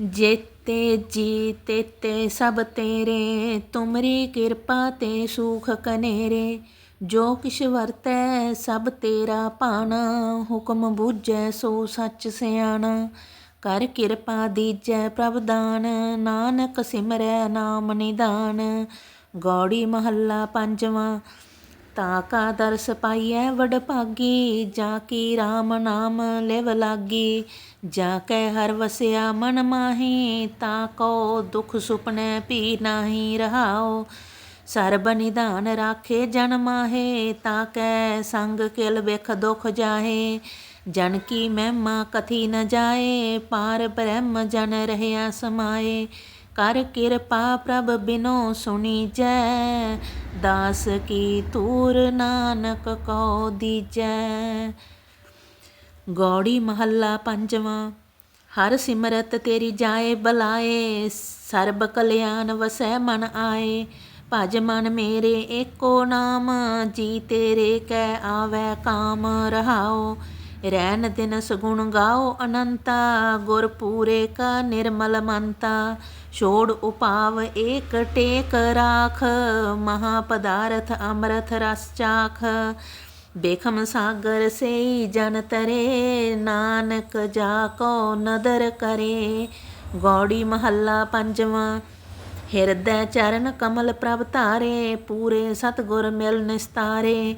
ਜੇਤੇ ਜੀ ਤੇਤੇ ਸਭ ਤੇਰੇ, ਤੁਮਰੀ ਕਿਰਪਾ ਤੇ ਸੂਖ ਕਨੇਰੇ। ਜੋ ਕਿਛ ਵਰਤੈ ਸਭ ਤੇਰਾ ਭਾਣਾ, ਹੁਕਮ ਬੂਝੈ ਸੋ ਸੱਚ ਸਿਆਣਾ। ਕਰ ਕਿਰਪਾ ਦੀਜੈ ਪ੍ਰਭ ਦਾਨ, ਨਾਨਕ ਸਿਮਰੈ ਨਾਮ ਨਿਦਾਨ। ਗੌੜੀ ਮਹੱਲਾ ਪੰਜਵਾਂ ਤਾ ਕਾ ਦਰਸ ਪਾਈਐ ਵਡ ਭਾਗੀ, ਜਾ ਕੀ RAM ਨਾਮ ਲਿਵ ਲਾਗੀ। ਜਾ ਕੈ ਹਰ ਵਸਿਆ ਮਨ ਮਾਹੀ, ਤਾ ਕੋ ਦੁਖ ਸੁਪਨੇ ਪੀ ਨਾਹੀ ਰਹਾਓ ਸਰਬ ਨਿਧਾਨ ਰਾਖੇ ਜਨ ਮਾਹੇ, ਤਾ ਕੈ ਸੰਗ ਕਿਲ ਵਿਖ ਦੁਖ ਜਾਹੇ। ਜਨ ਕੀ ਮਹਿਮਾ ਕਥੀ ਨ ਜਾਏ, ਪਾਰ ਬ੍ਰਹਮ ਜਨ ਰਹਿਆ ਸਮਾਏ। ਕਰ ਕਿਰਪਾ ਪ੍ਰਭ ਬਿਨੋ ਸੁਣੀ ਜੈ। ਦਾਸ ਕੀ ਤੂਰ ਨਾਨਕ ਕੋ ਦੀਜੈ। ਗੌੜੀ ਮਹੱਲਾ ਪੰਜਵਾਂ, ਹਰ ਸਿਮਰਤ ਤੇਰੀ ਜਾਏ ਬਲਾਏ। ਸਰਬ ਕਲਿਆਣ ਵਸੈ ਮਨ ਆਏ। ਭਜ ਮਨ ਮੇਰੇ ਏਕੋ ਨਾਮ, ਜੀ ਤੇਰੇ ਕੈ ਆਵੈ ਕਾਮ ਰਹਾਓ ਰੈਨ ਦਿਨ ਸਗੁਣ ਗਾਓ ਅਨੰਤਾ, ਗੁਰ ਪੂਰੇ ਕਾ ਨਿਰਮਲ ਮੰਤਾ। ਛੋੜ ਉਪਾਵ ਏਕ ਟੇਕ ਰਾਖ, ਮਹਾ ਪਦਾਰਥ ਅੰਮ੍ਰਿਤ ਰਸ ਚਾਖ। ਬੇਖਮ ਸਾਗਰ ਸੇ ਜਨ ਤਰੇ, ਨਾਨਕ ਜਾ ਕੋ ਨਦਰ ਕਰੇ। ਗੌੜੀ ਮਹੱਲਾ ਪੰਜਵਾਂ, ਹਿਰਦੈ ਚਰਨ ਕਮਲ ਪ੍ਰਭ ਧਾਰੇ, ਪੂਰੇ ਸਤਗੁਰ ਮਿਲ ਨਿਸਤਾਰੇ।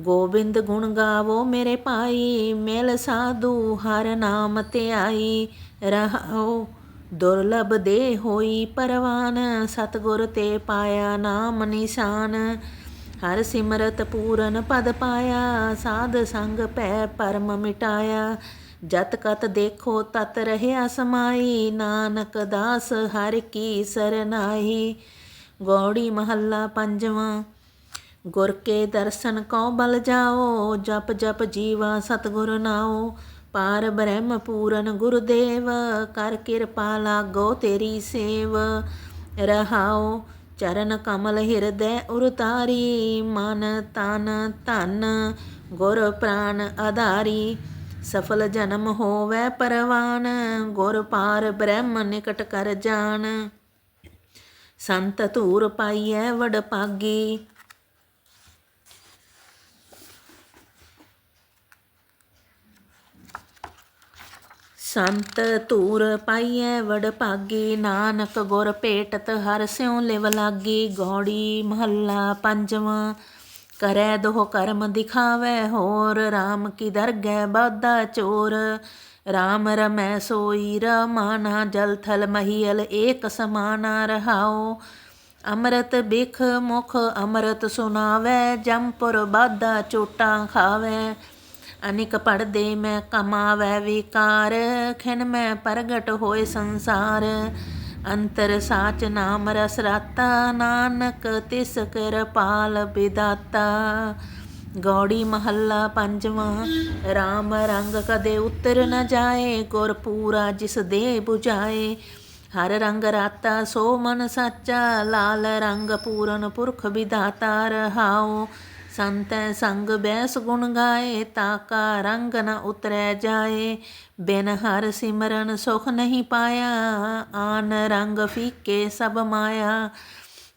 ਗੋਬਿੰਦ ਗੁਣ ਗਾਵੋ ਮੇਰੇ ਭਾਈ, ਮਿਲ ਸਾਧੂ ਹਰ ਨਾਮ ਤੇ ਆਈ। ਰਹਾਓ, ਦੁਰਲਭ ਦੇ ਹੋਈ ਪਰਵਾਨ, ਸਤਗੁਰ ਤੇ ਪਾਇਆ ਨਾਮ ਨਿਸ਼ਾਨ। ਹਰ ਸਿਮਰਤ ਪੂਰਨ ਪਦ ਪਾਇਆ, ਸਾਧ ਸੰਗ ਪੈ ਪਰਮ ਮਿਟਾਇਆ। ਜਤ ਕਤ ਦੇਖੋ ਤਤ ਰਹਿਆ ਸਮਾਈ, ਨਾਨਕ ਦਾਸ ਹਰ ਕੀ ਸਰਨਾਈ ਗੌੜੀ ਮਹੱਲਾ ਪੰਜਵਾਂ ਗੁਰ ਕੇ ਦਰਸ਼ਨ ਕਉ ਬਲ ਜਾਓ, ਜਪ ਜਪ ਜੀਵਾ ਸਤਗੁਰ ਨਾਉ। ਪਾਰ ਬ੍ਰਹਮ ਪੂਰਨ ਗੁਰਦੇਵ, ਕਰ ਕਿਰਪਾ ਲਾਗੋ ਤੇਰੀ ਸੇਵ। ਰਹਾਓ ਚਰਨ ਕਮਲ ਹਿਰਦੈ ਉਰਤਾਰੀ, ਮਨ ਤਨ ਧਨ ਗੁਰ ਪ੍ਰਾਨ ਆਧਾਰੀ। ਸਫਲ ਜਨਮ ਹੋਵੇ ਪਰਵਾਨ, ਗੁਰ ਪਾਰ ਬ੍ਰਹਮ ਨਿਕਟ ਕਰ ਜਾਣ ਸੰਤ ਧੂਰ ਪਾਈਐ ਵਡ ਪਾਗੀ ਸੰਤ ਧੂਰ ਪਾਈਐ ਵੜ ਭਾਗੀ, ਨਾਨਕ ਗੁਰ ਭੇਟਤ ਹਰ ਸਿਉ ਲਿਵ ਲਾਗੀ, ਗੌੜੀ ਮਹੱਲਾ ਪੰਜਵਾਂ। ਕਰੈ ਦੋਹ ਕਰਮ ਦਿਖਾਵੇ ਹੋਰ RAM ਕੀ ਦਰਗਹਿ ਬਾਦਾ ਚੋਰ। RAM ਰਮੈ ਸੋਈ, ਰਮਾਨਾ ਜਲ ਥਲ ਮਹੀਲ ਏਕ ਸਮਾਨਾ ਰਹਾਓ ਅੰਮ੍ਰਿਤ ਬਿਖ ਮੁਖ, ਅੰਮ੍ਰਿਤ ਸੁਨਾਵੇ ਜੰਪੁਰ ਬਾਦਾ ਚੋਟਾਂ ਖਾਵੇ। ਅਨਿਕ ਪੜਦੇ ਮੈਂ ਕਮਾਵੈ ਵਿਕਾਰ, ਖਿਨ ਮੈਂ ਪ੍ਰਗਟ ਹੋਏ ਸੰਸਾਰ। ਅੰਤਰ ਸਾਚ ਨਾਮ ਰਸ ਰਾਤਾ, ਨਾਨਕ ਤਿਸ ਕਿਰਪਾਲ ਬਿਦਾਤਾ। ਗੌੜੀ ਮਹੱਲਾ ਪੰਜਵਾਂ RAM ਰੰਗ ਕਦੇ ਉਤਰ ਨ ਜਾਏ, ਗੁਰ ਪੂਰਾ ਜਿਸ ਦੇ 부ਝਾਏ ਹਰ ਰੰਗ ਰਾਤਾ, ਸੋ ਮਨ ਸਾਚਾ, ਲਾਲ ਰੰਗ ਪੂਰਨ ਪੁਰਖ ਵਿਦਾਤਾ ਰਹਾਓ ਸੰਤੈ ਸੰਗ ਬੈਸ ਗੁਣ ਗਾਏ, ਤਾਕਾ ਰੰਗ ਨ ਉਤਰੈ ਜਾਏ। ਬਿਨ ਹਰ ਸਿਮਰਨ ਸੁਖ ਨਹੀਂ ਪਾਇਆ, ਆਨ ਰੰਗ ਫੀਕੇ ਸਭ ਮਾਇਆ।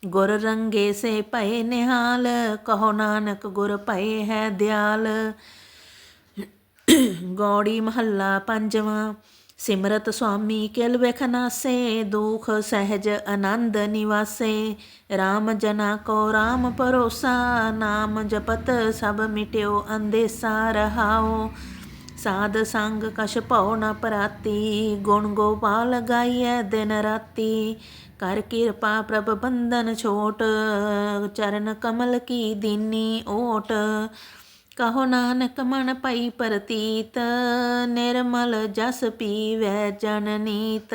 ਗੁਰ ਰੰਗੇ ਸੇ ਭਏ ਨਿਹਾਲ, ਕਹੋ ਨਾਨਕ ਗੁਰ ਭਏ ਹੈ ਦਿਆਲ। ਗੌੜੀ ਮਹੱਲਾ ਪੰਜਵਾਂ। ਸਿਮਰਤ ਸੁਆਮੀ ਕਿਲ ਵੇਖ ਨਾਸੇ, ਦੁਖ ਸਹਿਜ ਆਨੰਦ ਨਿਵਾਸੇ। RAM ਜਨਾ ਕੋ RAM ਪਰੋਸਾ ਨਾਮ ਜਪਤ ਸਭ ਮਿਟਿਓ ਅੰਦੇਸਾ ਰਹਾਓ। ਸਾਧ ਸੰਗ ਕਛ ਭਉ ਨ ਪਰਾਤੀ, ਗੁਣ ਗੋਪਾਲ ਗਾਈਐ ਦਿਨ ਰਾਤੀ। ਕਰ ਕਿਰਪਾ ਪ੍ਰਭ ਬੰਧਨ ਛੋਟ, ਚਰਨ ਕਮਲ ਕੀ ਦੀਨੀ ਓਟ। ਕਹੋ ਨਾਨਕ ਮਨ ਪਈ ਪ੍ਰਤੀਤ, ਨਿਰਮਲ ਜਸ ਪੀਵੈ ਜਨਨੀਤ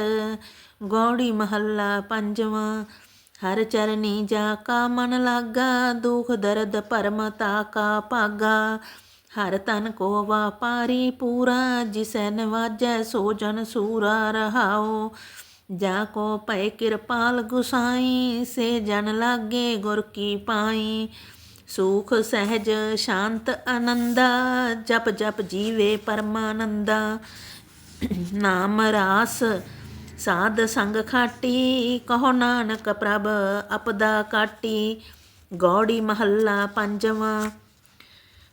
ਗੌੜੀ ਮਹੱਲਾ ਪੰਜਵਾਂ, ਹਰ ਚਰਨੀ ਜਾ ਕਾ ਮਨ ਲਾਗਾ, ਦੁਖ ਦਰਦ ਪਰਮ ਤਾ ਕਾ ਭਾਗਾ। ਹਰ ਤਨ ਕੋ ਵਾਪਾਰੀ ਪੂਰਾ ਜਿਸੈ ਨਵਾਜੈ ਸੋ ਜਨ ਸੂਰਾ ਰਹਾਓ ਜਾ ਕੋ ਭੈ ਕਿਰਪਾਲ ਗੁਸਾਈ, ਸੇ ਜਨ ਲਾਗੇ ਗੁਰ ਕੀ ਪਾਈ। ਸੁਖ ਸਹਿਜ ਸ਼ਾਂਤ ਆਨੰਦਾ, ਜਪ ਜਪ ਜੀਵੇ ਪਰਮਾਨੰਦਾ। ਨਾਮ ਰਾਸ, ਸਾਧ ਸੰਗ ਖਾਟੀ, ਕਹੋ ਨਾਨਕ ਪ੍ਰਭ ਅਪਦਾ ਕਾਟੀ, ਗੌੜੀ ਮਹੱਲਾ ਪੰਜਵਾਂ।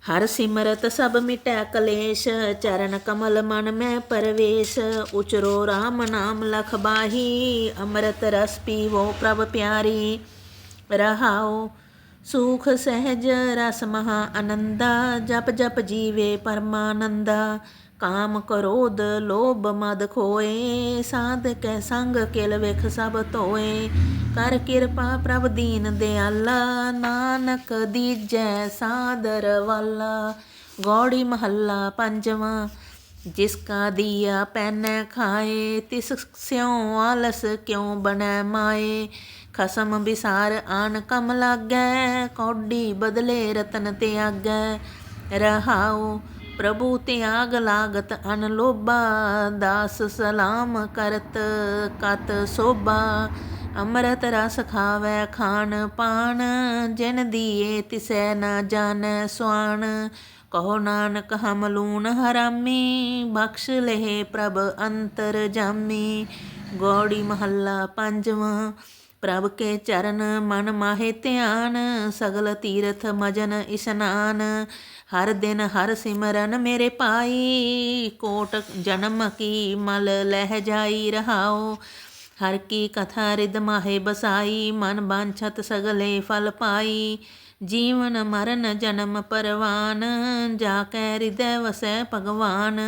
ਹਰ ਸਿਮਰਤ ਸਭ ਮਿਟੈ ਕਲੇਸ਼, ਚਰਨ ਕਮਲ ਮਨ ਮੈਂ ਪਰਵੇਸ਼। ਉਚਰੋ RAM ਨਾਮ ਲਖ ਬਾਹੀ, ਅੰਮ੍ਰਿਤ ਰਸ ਪੀਵੋ ਪ੍ਰਭ ਪਿਆਰੀ। ਰਹਾਓ ਸੂਖ ਸਹਿਜ ਰਸ ਮਹਾ ਆਨੰਦਾ, ਜਪ ਜਪ ਜੀਵੇ ਪਰਮਾਨੰਦਾ। ਕਾਮ ਕ੍ਰੋਧ ਲੋਭ ਮਦ ਖੋਏ, ਸਾਧ ਕੈ ਸੰਗ ਕਿਲ ਵਿਖ ਸਭ ਧੋਏ। ਕਰ ਕਿਰਪਾ ਪ੍ਰਭ ਦੀਨ ਦਿਆਲਾ, ਨਾਨਕ ਦੀਜੈ ਸਾਦਰ ਵਾਲਾ। ਗੌੜੀ ਮਹੱਲਾ ਪੰਜਵਾਂ, ਜਿਸ ਕਾ ਦੀਆ ਪੈਨੈ ਖਾਏ, ਤਿਸ ਸਿਉ ਆਲਸ ਕਿਉ ਬਣੈ ਮਾਏ। ਖਸਮ ਵਿਸਾਰ ਆਨ ਕਮ ਲਾਗੈ, ਕੌਡੀ ਬਦਲੇ ਰਤਨ ਤੇ ਆਗੈ ਰਹਾਉ ਪ੍ਰਭੂ ਤਿਆਗ ਲਾਗਤ ਅਨ ਲੋਭਾ, ਦਾਸ ਸਲਾਮ ਕਰਤ ਕਤ ਸੋਭਾ। ਅੰਮ੍ਰਿਤ ਰਸ ਖਾਵੈ ਖਾਣ ਪਾਣ ਜਿਨ ਦੀਏ ਤਿਸੈ ਨਾ ਜਾਣੈ ਸੁਆਣ ਕਹੋ ਨਾਨਕ ਹਮ ਲੂਣ ਹਰਾਮੀ, ਬਖਸ਼ ਲਹਿ ਪ੍ਰਭ ਅੰਤਰ ਜਾਮੀ। ਗੌੜੀ ਮਹੱਲਾ ਪੰਜਵਾਂ ਪ੍ਰਭ ਕੇ ਚਰਨ, ਮਨ ਮਾਹੇ ਧਿਆਨ, ਸਗਲ ਤੀਰਥ ਮਜਨ ਇਸ਼ਨਾਨ। ਹਰ ਦਿਨ ਹਰ ਸਿਮਰਨ ਮੇਰੇ ਪਾਈ ਕੋਟ ਜਨਮ ਕੀ ਮਲ ਲਹਿ ਜਾਈ ਰਹਾਓ ਹਰ ਕੀ ਕਥਾ ਰਿਦ ਮਾਹੇ ਬਸਾਈ, ਮਨ ਬਾਂਛਤ ਸਗਲੇ ਫਲ ਪਾਈ। ਜੀਵਨ ਮਰਨ ਜਨਮ ਪਰਵਾਨ, ਜਾ ਕੈ ਹਿਰਦੈ ਵਸੈ ਭਗਵਾਨ।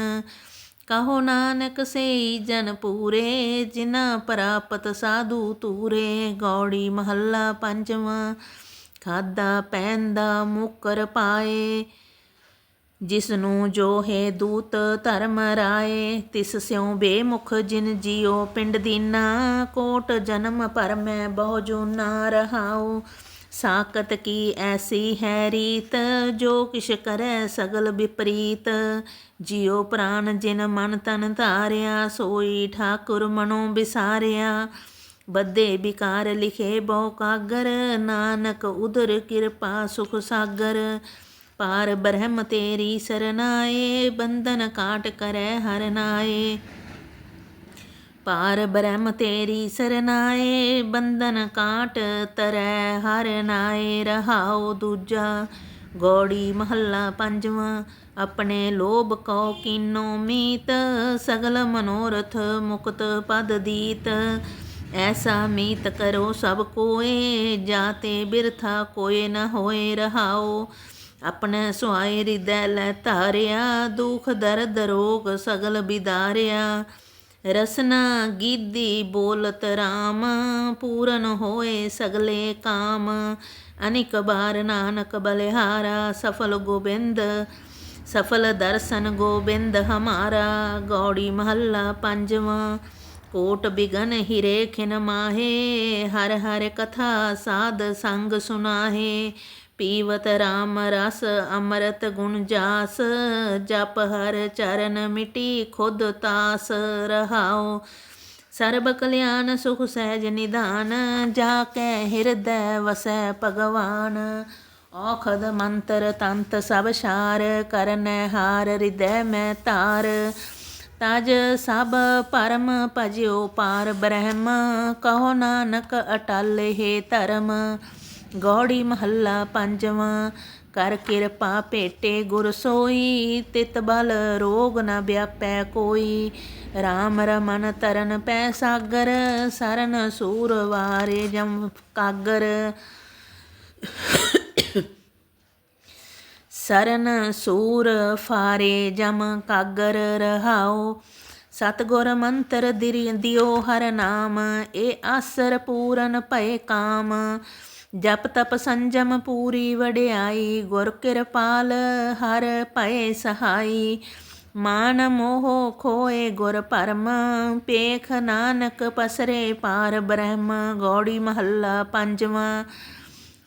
ਕਹੋ ਨਾਨਕ ਸਈ ਜਨ ਪੂਰੇ ਜਿਨਾ ਪ੍ਰਾਪਤ ਸਾਧੂ ਤੂਰੇ ਗੌੜੀ ਮਹੱਲਾ ਪੰਜਵਾਂ, ਖਾਦਾ ਪੈਂਦਾ ਮੁਕਰ ਪਾਏ। ਜਿਸ ਨੂੰ ਜੋ ਹੈ ਦੂਤ ਧਰਮ ਰਾਏ, ਤਿਸ ਸਿਉ ਬੇਮੁਖ ਜਿਨ ਜਿਉ ਪਿੰਡ ਦੀਨਾ, ਕੋਟ ਜਨਮ ਪਰ ਮੈਂ ਬਹੁ ਜੂਨਾ ਰਹਾਉ। ਸਾਕਤ ਕੀ ਐਸੀ ਹੈ ਰੀਤ? ਜੋ ਕਿਛ ਕਰੈ ਸਗਲ ਵਿਪਰੀਤ। ਜਿਉ ਪ੍ਰਾਨ ਜਿਨ ਮਨ ਤਨ ਧਾਰਿਆ, ਸੋਈ ਠਾਕੁਰ ਮਨੋ ਵਿਸਾਰਿਆ ਬੱਦੇ ਵਿਕਾਰ ਲਿਖੇ ਬਹੁ ਕਾਗਰ, ਨਾਨਕ ਉਦਰ ਕਿਰਪਾ ਸੁਖ ਸਾਗਰ। ਪਾਰ ਬ੍ਰਹਮ ਤੇਰੀ ਸਰਨਾਏ, ਬੰਧਨ ਕਾਟ ਕਰੈ ਹਰ ਨਾਏ। ਪਾਰ ਬ੍ਰਹਮ ਤੇਰੀ ਸਰਨਾਏ, ਬੰਧਨ ਕਾਟ ਤਰੈ, ਹਰ ਨਾਏ ਰਹਾਉ ਦੂਜਾ। ਗੋੜੀ ਮਹੱਲਾ ਪੰਜਵਾਂ, ਆਪਣੇ ਲੋਭ ਕਉ ਕੀਨੋ ਮੀਤ, ਸਗਲ ਮਨੋਰਥ ਮੁਕਤ ਪਦ ਦੀਤ। ਐਸਾ ਮੀਤ ਕਰੋ ਸਭ ਕੋਏ, ਜਾਤੇ ਬਿਰਥਾ ਕੋਏ ਨ ਹੋਏ ਰਹਾਓ ਆਪਣੇ ਸੁਆਏ ਹਿਰਦੈ ਲੈ ਧਾਰਿਆ, ਦੁਖ ਦਰਦ ਰੋਗ ਸਗਲ ਬਿਦਾਰਿਆ। ਰਸਨਾ ਗੀਦੀ ਬੋਲਤ RAM ਪੂਰਨ ਹੋਏ ਸਗਲੇ ਕਾਮ। ਅਨਿਕ ਬਾਰ ਨਾਨਕ ਬਲਿਹਾਰਾ, ਸਫਲ ਗੋਬਿੰਦ, ਸਫਲ ਦਰਸ਼ਨ ਗੋਬਿੰਦ ਹਮਾਰਾ। ਗੌੜੀ ਮਹੱਲਾ ਪੰਜਵਾਂ, ਕੋਟ ਬਿਗਨ ਹਿਰੇ ਖਿਨ ਮਾਹੇ, ਹਰ ਹਰ ਕਥਾ ਸਾਧ ਸੰਗ ਸੁਨਾਹੇ। ਪੀਵਤ RAM ਰਸ ਅਮਰਤ ਗੁਣ ਜਾਸ, ਜਪ ਹਰ ਚਰਨ ਮਿਟੀ ਖੁਦ ਤਾਸ ਰਹਾਉ। ਸਰਬ ਕਲਿਆਣ ਸੁਖ ਸਹਿਜ ਨਿਧਾਨ, ਜਾ ਕੇ ਹਿਰਦੈ ਵਸੈ ਭਗਵਾਨ। ਔਖਦ ਮੰਤਰ ਤੰਤ ਸਭ ਸਾਰ ਕਰਨੈ ਹਾਰ ਹਿਰਦੈ ਮੈਂ ਤਾਰ। ਤਜ ਸਭ ਪਰਮ ਭਜਿਓ ਪਾਰ ਬ੍ਰਹਮ, ਕਹੋ ਨਾਨਕ ਅਟਲ ਹੈ ਧਰਮ। ਗੌੜੀ ਮਹੱਲਾ ਪੰਜਵਾਂ। ਕਰ ਕਿਰਪਾ ਭੇਟੇ ਗੁਰ ਸੋਈ, ਤਿਤ ਬਲ ਰੋਗ ਨ ਵਿਆਪੈ ਕੋਈ। RAM ਰਮਨ ਤਰਨ ਪੈ ਸਾਗਰ, ਸਰਨ ਸੂਰ ਵਾਰੇ ਜਮ ਕਾਗਰ। ਸਰਨ ਸੂਰ ਫਾਰੇ ਜਮ ਕਾਗਰ ਰਹਾਓ ਸਤਗੁਰ ਮੰਤਰ ਦਿਰਿ ਦਿਓ ਹਰ ਨਾਮ ਏ ਆਸਰ ਪੂਰਨ ਭਏ ਕਾਮ। ਜਪ ਤਪ ਸੰਜਮ ਪੂਰੀ ਵਡਿਆਈ, ਗੁਰ ਕਿਰਪਾਲ ਹਰ ਪਏ ਸਹਾਈ। ਮਾਨ ਮੋਹ ਖੋਏ ਗੁਰ ਪਰਮ ਪੇਖ ਨਾਨਕ ਪਸਰੇ ਪਾਰ ਬ੍ਰਹਮ। ਗੌੜੀ ਮਹੱਲਾ ਪੰਜਵਾਂ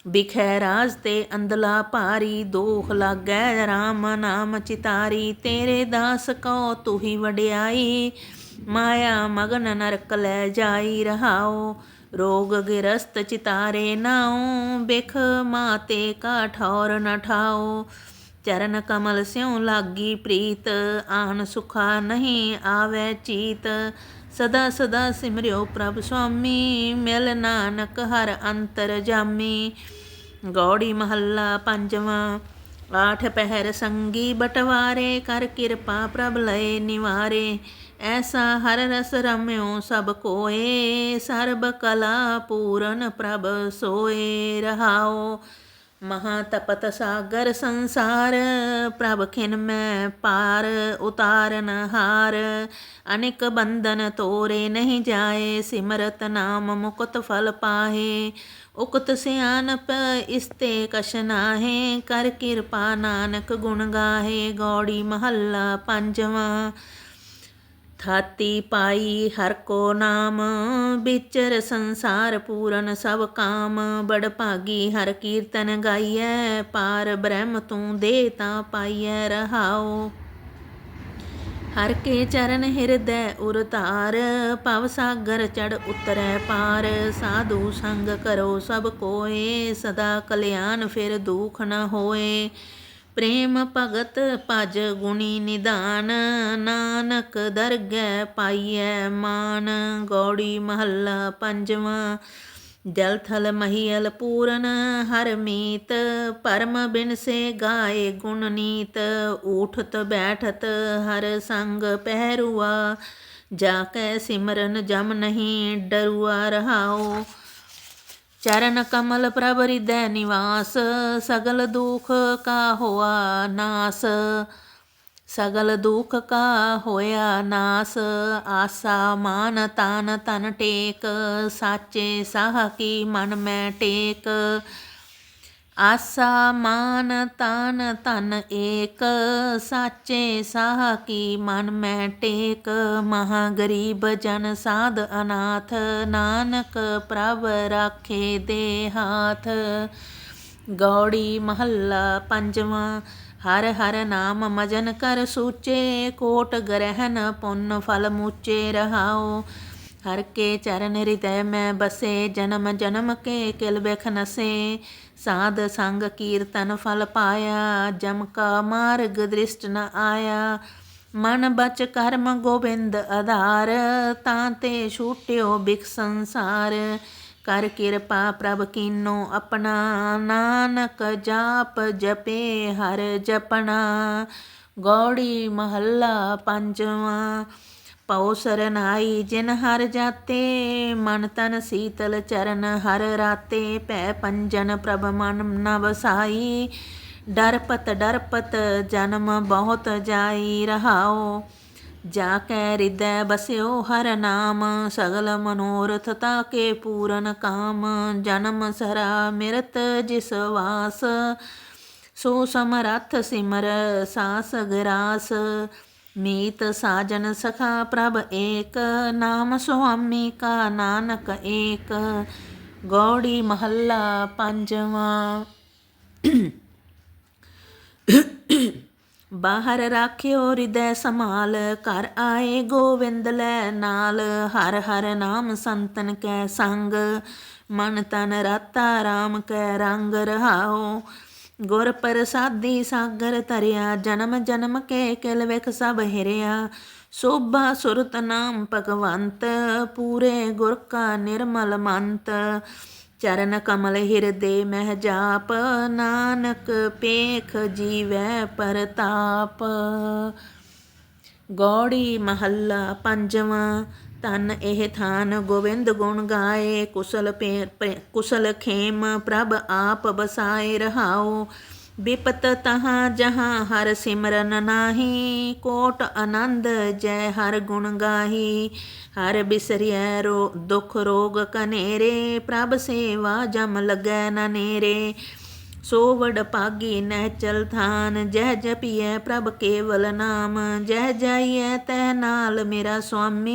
ਬਿਖੈ ਰਾਜ ਤੇ ਅੰਦਲਾ ਭਾਰੀ। ਦੋਖ ਲਾਗੈ RAM ਨਾਮ ਚਿਤਾਰੀ, ਤੇਰੇ ਦਾਸ ਕੋ ਤੁਹੀ ਵਡਿਆਈ। ਮਾਇਆ ਮਗਨ ਨਰਕ ਲੈ ਜਾਈ ਰਹਾਓ ਰੋਗ ਗਿਰਸਤ ਚਿਤਾਰੇ ਨਾਉ, ਬਿਖ ਮਾਤੇ ਕਾ ਠੌਰ ਨ ਠਾਓ ਚਰਨ ਕਮਲ ਸਿਉ ਲਾਗੀ ਪ੍ਰੀਤ, ਆਨ ਸੁਖਾ ਨਹੀਂ ਆਵੇ ਚੀਤ। ਸਦਾ ਸਦਾ ਸਿਮਰਿਓ ਪ੍ਰਭ ਸੁਆਮੀ, ਮਿਲ ਨਾਨਕ ਹਰ ਅੰਤਰ ਜਾਮੀ। ਗੌੜੀ ਮਹੱਲਾ ਪੰਜਵਾਂ, ਆਠ ਪਹਿਰ ਸੰਗੀ ਬਟਵਾਰੇ, ਕਰ ਕਿਰਪਾ ਪ੍ਰਭ ਲਏ ਨਿਵਾਰੇ। ਐਸਾ ਹਰ ਰਸ ਰਮਿਓ ਸਭ ਕੋਏ, ਸਰਬ ਕਲਾ ਪੂਰਨ ਪ੍ਰਭ ਸੋਏ ਰਹਾਓ। ਮਹਾ ਤਪਤ ਸਾਗਰ ਸੰਸਾਰ, ਪ੍ਰਭ ਖਿਨ ਮੈਂ ਪਾਰ ਉਤਾਰਨ ਹਾਰ। ਅਨੇਕ ਬੰਧਨ ਤੋਰੇ ਨਹੀਂ ਜਾਏ, ਸਿਮਰਤ ਨਾਮ ਮੁਕਤ ਫਲ ਪਾਹੇ। ਉਕਤ ਸਿਆਨਪ ਇਸਤੇ ਕਛ ਨਾਹੇ, ਕਰ ਕਿਰਪਾ ਨਾਨਕ ਗੁਣ ਗਾਹੇ। ਗੌੜੀ ਮਹੱਲਾ ਪੰਜਵਾਂ। ਥਾਤੀ ਪਾਈ ਹਰ ਕੋ ਨਾਮ, ਵਿਚਰ ਸੰਸਾਰ ਪੂਰਨ ਸਭ ਕਾਮ। ਬੜ ਭਾਗੀ ਹਰ ਕੀਰਤਨ ਗਾਈਐ, ਪਾਰ ਬ੍ਰਹਮ ਤੂੰ ਦੇ ਤਾਂ ਪਾਈਐ ਰਹਾਓ ਹਰ ਕੇ ਚਰਨ ਹਿਰਦੈ ਉਰ ਧਾਰ, ਭਵ ਸਾਗਰ ਚੜ ਉਤਰੈ ਪਾਰ। ਸਾਧੂ ਸੰਗ ਕਰੋ ਸਭ ਕੋਏ, ਸਦਾ ਕਲਿਆਣ ਫਿਰ ਦੁਖ ਨ ਹੋਏ। ਪ੍ਰੇਮ ਭਗਤ ਭਜ ਗੁਣੀ ਨਿਧਾਨ ਨਾਨਕ ਦਰਗਹਿ ਪਾਈਐ ਮਾਨ, ਗੌੜੀ ਮਹੱਲਾ ਪੰਜਵਾਂ। ਜਲ ਥਲ ਮਹੀਲ ਪੂਰਨ, ਹਰ ਮੀਤ, ਪਰਮ ਬਿਨ ਸੇ ਗਾਏ ਗੁਣ ਨੀਤ, ਊਠਤ ਬੈਠਤ ਹਰ ਸੰਗ ਪਹਿਰੂਆ। ਜਾ ਕੈ ਸਿਮਰਨ ਜਮ ਨਹੀਂ, ਡਰੂਆ ਰਹਾਓ ਚਰਨ ਕਮਲ ਪ੍ਰਭ ਹਿਰਦੈ ਨਿਵਾਸ, ਸਗਲ ਦੁਖ ਕਾ ਹੋਆ ਨਾਸ। ਸਗਲ ਦੁੱਖ ਕਾ ਹੋਇਆ ਨਾਸ, ਆਸਾ ਮਾਨ ਤਨ ਤਨ ਟੇਕ, ਸਾਚੇ ਸਾਹ ਕੀ ਮਨ ਮੈਂ ਟੇਕ। ਆਸਾ ਮਾਨ ਤਨ ਤਨ ਏਕ, ਸਾਚੇ ਸਾਹ ਕੀ ਮਨ ਮੈਂ ਟੇਕ। ਮਹਾ ਗਰੀਬ ਜਨ ਸਾਧ ਅਨਾਥ, ਨਾਨਕ ਪ੍ਰਭ ਰਾਖੇ ਦੇ ਹਾਥ। ਗੌੜੀ ਮਹੱਲਾ ਪੰਜਵਾਂ, ਹਰ ਹਰ ਨਾਮ ਮਜਨ ਕਰ ਸੂਚੇ। ਕੋਟ ਗ੍ਰਹਿਣ ਪੁੰਨ ਫਲ ਮੂਚੇ ਰਹਾਓ ਹਰ ਕੇ ਚਰਨ ਹਿਰਦੈ ਮੈਂ ਬਸੇ, ਜਨਮ ਜਨਮ ਕੇ ਕਿਲ ਬਿਖ ਨਸੇ। ਸਾਧ ਸੰਗ ਕੀਰਤਨ ਫਲ ਪਾਇਆ, ਜਮ ਕਾ ਮਾਰਗ ਦ੍ਰਿਸ਼ਟ ਨ ਆਇਆ। ਮਨ ਬਚ ਕਰਮ ਗੋਬਿੰਦ ਆਧਾਰ ਤਾਂ ਤੇ ਛੂਟਿਓ ਬਿਖ ਸੰਸਾਰ। ਕਰ ਕਿਰਪਾ ਪ੍ਰਭ ਕੀਨੋ ਆਪਣਾ, ਨਾਨਕ ਜਾਪ ਜਪੇ ਹਰ ਜਪਣਾ। ਗੌੜੀ ਮਹੱਲਾ ਪੰਜਵਾਂ ਪਉ ਸਰਨਾਈ ਜਿਨ ਹਰ ਜਾਤੇ, ਮਨ ਤਨ ਸੀਤਲ ਚਰਨ ਹਰ ਰਾਤੇ, ਭੈ ਪੰਜਨ ਪ੍ਰਭ ਮਨ ਨ ਵਸਾਈ ਡਰਪਤ ਡਰਪਤ ਜਨਮ ਬਹੁਤ ਜਾਈ ਰਹਾਓ, ਜਾ ਕੈ ਹਿਰਦੈ ਬਸਿਓ ਹਰ ਨਾਮ, ਸਗਲ ਮਨੋਰਥ ਤਾ ਕੇ ਪੂਰਨ ਕਾਮ। ਜਨਮ ਸਰਾ ਮਿਰਤ ਜਿਸ ਵਾਸ, ਸੋ ਸਮਰੱਥ ਸਿਮਰ ਸਾਸ ਗਰਾਸ। ਮੀਤ ਸਾਜਨ ਸਖਾ ਪ੍ਰਭ ਏਕ, ਨਾਮ ਸੁਆਮੀ ਕਾ ਨਾਨਕ ਏਕ। ਗੌੜੀ ਮਹੱਲਾ ਪੰਜਵਾਂ। ਬਾਹਰ ਰਾਖਿਓ ਹਿਰਦੈ ਸਮਾਲ ਘਰ ਆਏ ਗੋਵਿੰਦ ਲੈ ਨਾਲ। ਹਰ ਹਰ ਨਾਮ ਸੰਤਨ ਕੈ ਸੰਗ, ਮਨ ਤਨ ਰਾਤਾ ਰਾਮ ਕੈ ਰੰਗ ਰਹਾਓ। ਗੁਰ ਪ੍ਰਸਾਦੀ ਸਾਗਰ ਤਰਿਆ ਜਨਮ ਜਨਮ ਕੇ ਕਿਲ ਵਿਖ ਸਭ ਹਿਰਿਆ। ਸੋਭਾ ਸੁਰਤ ਨਾਮ ਭਗਵੰਤ, ਪੂਰੇ ਗੁਰ ਕਾ ਨਿਰਮਲ ਮੰਤ। ਚਰਨ ਕਮਲ ਹਿਰਦੇ ਮਹਿ ਜਾਪ, ਨਾਨਕ ਪੇਖ ਜੀਵੈ ਪਰਤਾਪ। ਗੌੜੀ ਮਹੱਲਾ ਪੰਜਵਾਂ ਤਨ ਇਹ ਥਾਨ ਗੋਬਿੰਦ ਗੁਣ ਗਾਏ, ਕੁਸਲ ਪੇ- ਪੇ- ਕੁਸਲ ਖੇਮ ਪ੍ਰਭ ਆਪ ਬਸਾਏ ਰਹਾਓ ਬਿਪਤ ਤਹਾਂ ਜਹਾਂ ਹਰ ਸਿਮਰਨ ਨਾਹੀ, ਕੋਟ ਆਨੰਦ ਜੈ ਹਰ ਗੁਣ ਗਾਹੀ। ਹਰ ਬਿਸਰਿਐ ਰੋ ਦੁਖ ਰੋਗ ਕਨੇਰੇ, ਪ੍ਰਭ ਸੇਵਾ ਜਮ ਲੱਗੈ ਨ ਨੇਰੇ। ਸੋ ਵਡ ਭਾਗੀ ਨਹਿ ਚਲ ਥਾਨ, ਜਹ ਜਪੀਐ ਪ੍ਰਭ ਕੇਵਲ ਨਾਮ। ਜਹ ਜਾਈਐ ਤੈ ਨਾਲ ਮੇਰਾ ਸੁਆਮੀ।